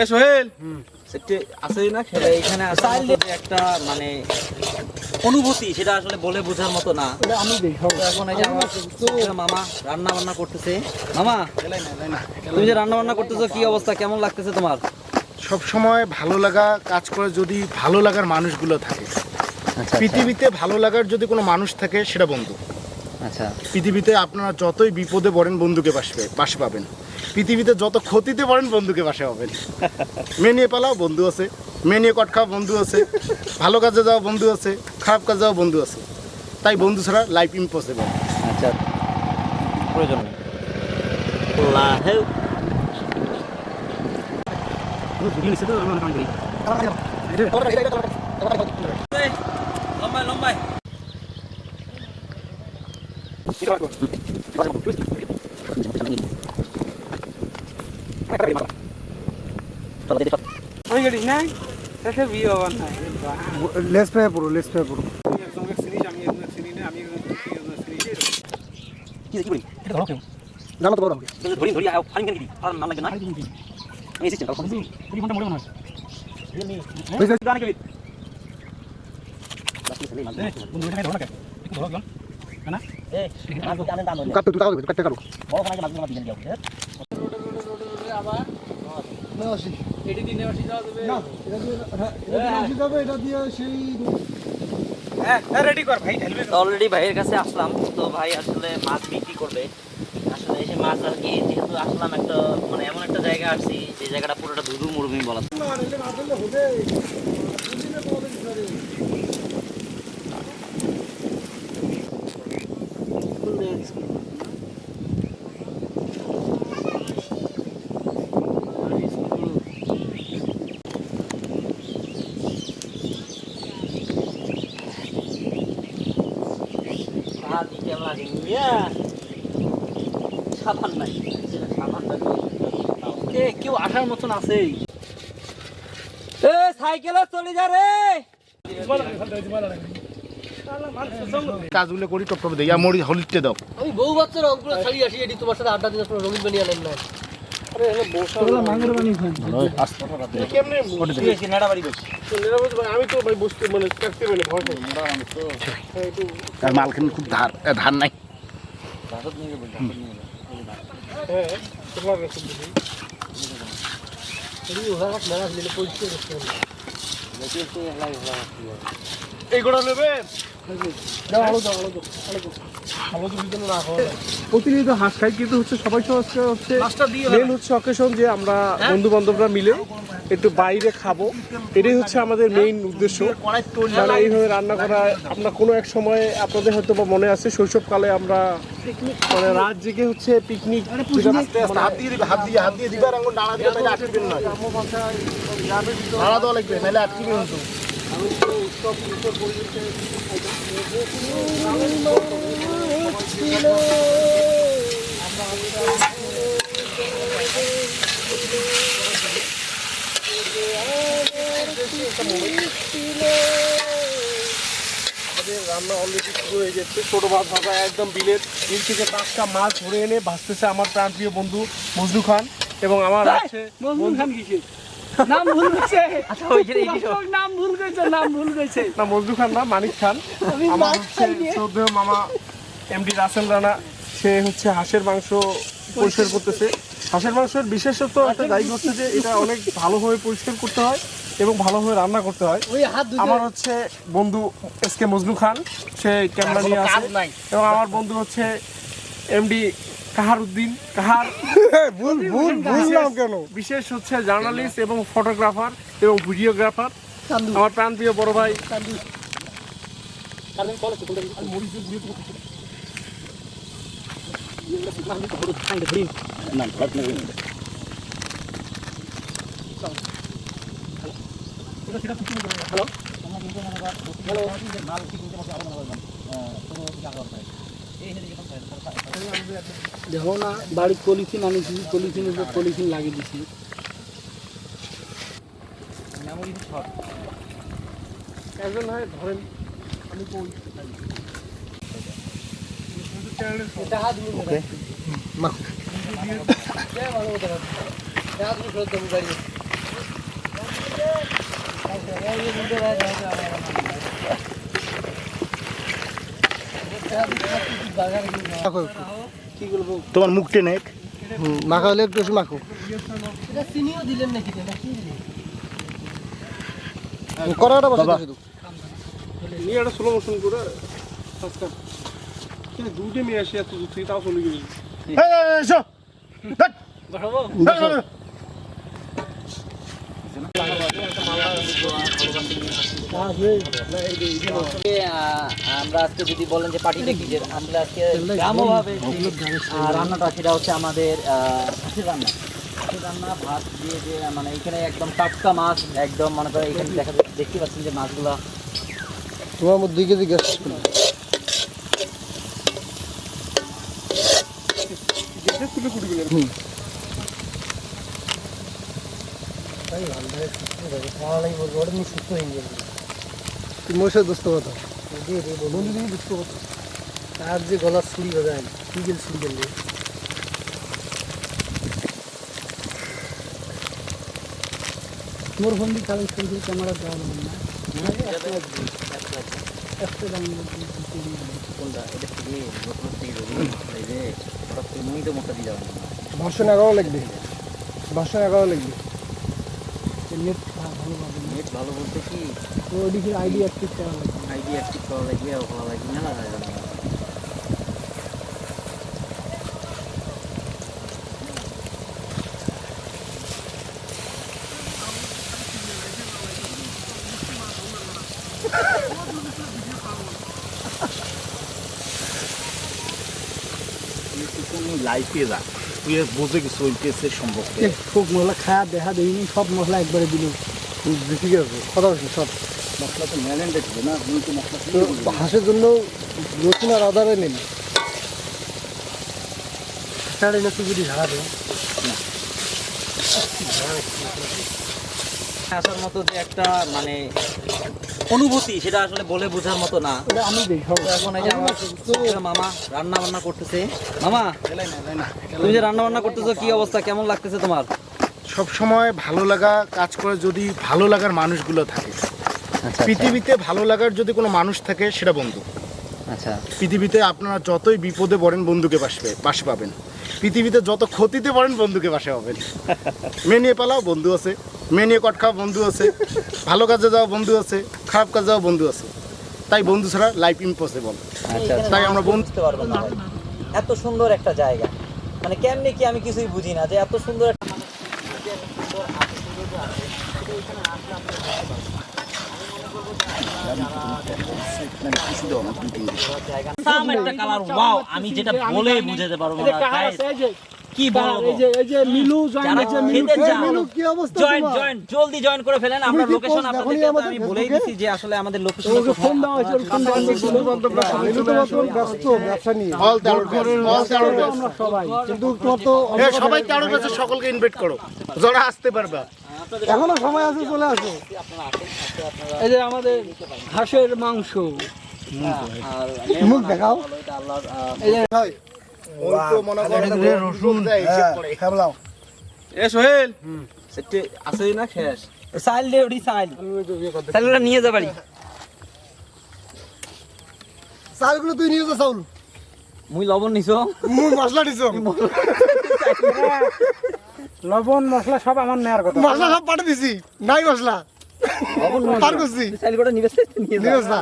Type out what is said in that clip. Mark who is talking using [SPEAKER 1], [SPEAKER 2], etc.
[SPEAKER 1] এ সোহেল! সেটি না খেলে এখানে আসার মতো যে একটা মানে অনুভূতি সেটা আসলে বলে বোঝার মতো না। তো এখন এই যে আমার মামা রান্না বান্না করতেছে। মামা তুমি যে রান্না বান্না করতেছো কি অবস্থা? কেমন লাগতেছে তোমার?
[SPEAKER 2] সব সময় ভালো লাগা কাজ করে যদি ভালো লাগার মানুষগুলো থাকে।
[SPEAKER 1] আচ্ছা।
[SPEAKER 2] পৃথিবীতে ভালো লাগার যদি কোনো মানুষ থাকে সেটা বন্ধু।
[SPEAKER 1] আচ্ছা
[SPEAKER 2] পৃথিবীতে আপনারা যতই বিপদে পড়েন বন্ধুকে পাশে পাশে পাবেন পৃথিবীতে যত ক্ষতিতে পড়েন বন্ধুকে পাশে পাবেন মেনিয়ে পালাও বন্ধু আছে মেনিয়ে কট খাওয়া বন্ধু আছে ভালো কাজে যাওয়া বন্ধু আছে খারাপ কাজে যাওয়া বন্ধু আছে তাই বন্ধু ছাড়া লাইফ ইম্পসিবল
[SPEAKER 1] আচ্ছা প্রয়োজন নেই আল্লাহ লম্বাই লম্বাই
[SPEAKER 3] ওই গাড়ি না শেষে বিয়ে হবার নাই
[SPEAKER 2] লেস পেয়ে পুরো লেস পেয়ে পুরো
[SPEAKER 3] তুই একজনকে চিনিস আমি একজনকে চিনি না আমি একজনকে তুই একজনকে চিনিস
[SPEAKER 1] কি কি বলি এটা ধরো কেউ
[SPEAKER 2] জানো তো বড় আমাকে
[SPEAKER 1] ধরি ধরি আও ফাইন কেন কি আর নাম লাগে না আমি এসেছি কাল ঘণ্টা মনে মনে হয় গান কে বন্ধু এটা ধরো না কে একটু ধরো
[SPEAKER 2] দিয়ে
[SPEAKER 3] হ্যাঁ রেডি কর ভাই ঢেলবে
[SPEAKER 1] অলরেডি ভাইয়ের কাছে আসলাম তো ভাই আসলে মাছ বিক্রি করবে। আসলে এসে মাছ আর কি যেহেতু আসলাম একটা মানে এমন একটা জায়গা আসছি যে জায়গাটা পুরোটা ধুধু মরুভূমি বলা সাবান নাই। সাবানটা এ কেউ আসার মতন আছে এ সাইকেলে চলে যা রে।
[SPEAKER 2] কাজগুলো করি টপ টপ দেই মরি হলিতে দাও।
[SPEAKER 4] আমি বহু বাচ্চারা ওগুলো ছাড়ি আসি এটি তোমার সাথে আড্ডা দিতে রঙিন বানিয়ে আনেন না।
[SPEAKER 1] সিনাড়া বাড়ি বসে
[SPEAKER 3] আমি তো ভাই বুঝতে মানে থাকতে পারি ভয় পাই
[SPEAKER 2] আর মাল কিনে খুব ধার ধার নাই
[SPEAKER 3] হ্যাঁ এইগুলো
[SPEAKER 5] প্রতিনিয়ত হাঁস খাই কিন্তু হচ্ছে সবাই সহজে হচ্ছে মেন হচ্ছে অকেশন যে আমরা বন্ধু বান্ধবরা মিলে একটু বাইরে খাব। এটাই হচ্ছে আমাদের মেইন উদ্দেশ্য। মানে এইভাবে রান্না করা আমরা কোনো এক সময় আপনাদের হয়তো বা মনে আছে শৈশবকালে আমরা মানে রাত জেগে হচ্ছে পিকনিক
[SPEAKER 2] হাত দিয়ে হাত দিয়ে হাত দিয়ে দিবার আঙুল ডানা দিয়ে নাহলে না। ডানা দেওয়া লাগবে নাহলে আটকিবে কিন্তু
[SPEAKER 5] রান্না অলরেডি শুরু হয়ে গেছে ছোট মাছ ভাজা একদম বিলের বিল থেকে টাটকা মাছ ধরে এনে ভাজতেছে আমার প্রাণপ্রিয় বন্ধু মজনু খান। এবং আমার আছে
[SPEAKER 3] মজনুর খান কিসে নাম ভুল গেছে
[SPEAKER 1] আচ্ছা ওই যে এই
[SPEAKER 3] নাম ভুল গেছে নাম ভুল গেছে
[SPEAKER 5] না মজনু খান না মানিক খান। আমার হচ্ছে শ্রদ্ধেয় মামা এমডি রাসেল রানা। সে হচ্ছে হাঁসের মাংস পরিষ্কার করতেছে। হাঁসের মাংসের বিশেষত্ব একটা জায়গা হচ্ছে যে এটা অনেক ভালোভাবে পরিষ্কার করতে হয় এবং ভালোভাবে রান্না করতে হয়। আমার হচ্ছে বন্ধু এস কে মজনু খান সে ক্যামেরা নিয়ে আসে এবং আমার বন্ধু হচ্ছে এমডি কাহার উদ্দিন কাহার
[SPEAKER 2] ভুল ভুল ভুললাম কেন?
[SPEAKER 5] বিশেষ হচ্ছে জার্নালিস্ট এবং ফটোগ্রাফার এবং ভিডিওগ্রাফার। আমার প্রাণপ্রিয় বড় ভাই।
[SPEAKER 4] কান্দু দেখো না বাড়ির পলিথিন আনিছি পলিথিনের উপর পলিথিন লাগিয়ে দিছি।
[SPEAKER 5] একজন হয় ধরেন আমি কই
[SPEAKER 4] এটা হাত
[SPEAKER 2] তোমার মুখ টেনে
[SPEAKER 4] মাখা হলে একটু মাখো কড়াটা বসে। শুধু
[SPEAKER 5] নিয়ে একটা স্লো মোশন করে আচ্ছা কিন্তু দুটো নিয়ে আসি এত দূর থেকে তাও চলে গেলি
[SPEAKER 1] আমরা আজকে যদি বলেন যে পার্টিটা কি যে আমরা আজকে গ্রামভাবে যে, রান্নাটা সেটা হচ্ছে আমাদের রান্না। রান্না ভাত দিয়ে যে মানে এখানে একদম টাটকা মাছ একদম মনে করে এখানে দেখা যাচ্ছে দেখতে পাচ্ছেন যে মাছগুলা।
[SPEAKER 4] তোমার মধ্যে দোস্ত কথা বন্ধু দিকে দোস্ত কথা তার যে ক্যামেরা না দাম
[SPEAKER 1] কোনটা থেকে থেকে মুখটা দিয়ে
[SPEAKER 4] ভাষণ এগারো লাগবে ভাষণ এগারো লাগবে নেট ভালো পাবে
[SPEAKER 1] নেট ভালো বলতে কি?
[SPEAKER 4] তো ওদিকে আইডি অ্যাক্টিভ করা লাগবে।
[SPEAKER 1] আইডি অ্যাক্টিভ করা লাগবে আর ভালো লাগবে না
[SPEAKER 2] লাইফে যা। তুই বোঝে কিছু হইতেছে সম্পর্কে।
[SPEAKER 4] সব মশলা খায়া দেখা দেয়নি সব মশলা একবারে দিল। বেশি গেছে কথা বলছি সব।
[SPEAKER 2] মশলা তো ম্যালেন্ডে ছিল না তুমি তো মশলা
[SPEAKER 4] তো হাঁসের জন্য রসুন আর আদারে নিন সাড়ে না যদি ঝাড়া দেয়
[SPEAKER 1] আসার মতো যে একটা মানে অনুভূতি সেটা আসলে বলে বোঝার মতো না।
[SPEAKER 4] আমি
[SPEAKER 1] তো এখন এই যে আমার মামা রান্না বান্না করতেছে। মামা তুমি যে রান্না বান্না করতেছো কি অবস্থা? কেমন লাগতেছে তোমার?
[SPEAKER 2] সব সময় ভালো লাগা কাজ করে যদি ভালো লাগার মানুষগুলো থাকে।
[SPEAKER 1] আচ্ছা
[SPEAKER 2] পৃথিবীতে ভালো লাগার যদি কোনো মানুষ থাকে সেটা বন্ধু।
[SPEAKER 1] আচ্ছা।
[SPEAKER 2] পৃথিবীতে আপনারা যতই বিপদে পড়েন বন্ধুকে পাশে পাশে পাবেন। পৃথিবীতে যত ক্ষতিতে পারেন বন্ধুকে পাশে পাবেন মেয়ে নিয়ে পালাও বন্ধু আছে। মেয়ে নিয়ে কট খাওয়া বন্ধু আছে। ভালো কাজে যাওয়া বন্ধু আছে। খারাপ কাজে যাওয়া বন্ধু আছে। তাই বন্ধু ছাড়া লাইফ ইম্পসিবল
[SPEAKER 1] আচ্ছা
[SPEAKER 2] তাই আমরা বন্ধু
[SPEAKER 1] বুঝতে পারব না এত সুন্দর একটা জায়গা। মানে কেমনি কি আমি কিছুই বুঝি না যে এত সুন্দর একটা আমি যেটা বলে বুঝাতে পারব না কি বলব?
[SPEAKER 4] এই যে এই যে মিলু জয়েন আছে মিলু মিলু কি অবস্থা
[SPEAKER 1] জয়েন জয়েন জলদি জয়েন করে ফেলেন আমরা লোকেশন আপনাদেরকে আমি বলেই দিছি যে আসলে আমাদের লোকেশন
[SPEAKER 4] ওকে ফোন হয়েছে ওর ফোন তো ব্যস্ত ব্যবসা নিয়ে।
[SPEAKER 2] অল অল
[SPEAKER 4] আমরা সবাই। কিন্তু তোমার তো
[SPEAKER 2] এ সবাই সকলকে ইনভাইট করো। যারা আসতে পারবে।
[SPEAKER 4] এখনও সময় আছে চলে আসো। এই যে আমাদের হাঁসের মাংস। মুখ দেখাও। এই যে
[SPEAKER 2] ওই তো মনে করেন রসুন দেয়
[SPEAKER 5] এ সোহেল
[SPEAKER 1] সেটি আছে না শেষ সাইল দে ওডি সাইল সাইলটা নিয়ে যা বাড়ি।
[SPEAKER 4] চালগুলো তুই নিয়ে যা চাউল
[SPEAKER 1] মুই লবণ নিছো?
[SPEAKER 4] মুই মশলা দিছ। লবণ মশলা সব আমার নেয়ার কথা। মশলা সব পাঠিয়ে দিছি নাই মশলা। পার করছি।
[SPEAKER 1] নিয়ে যা।
[SPEAKER 4] নিয়ে যা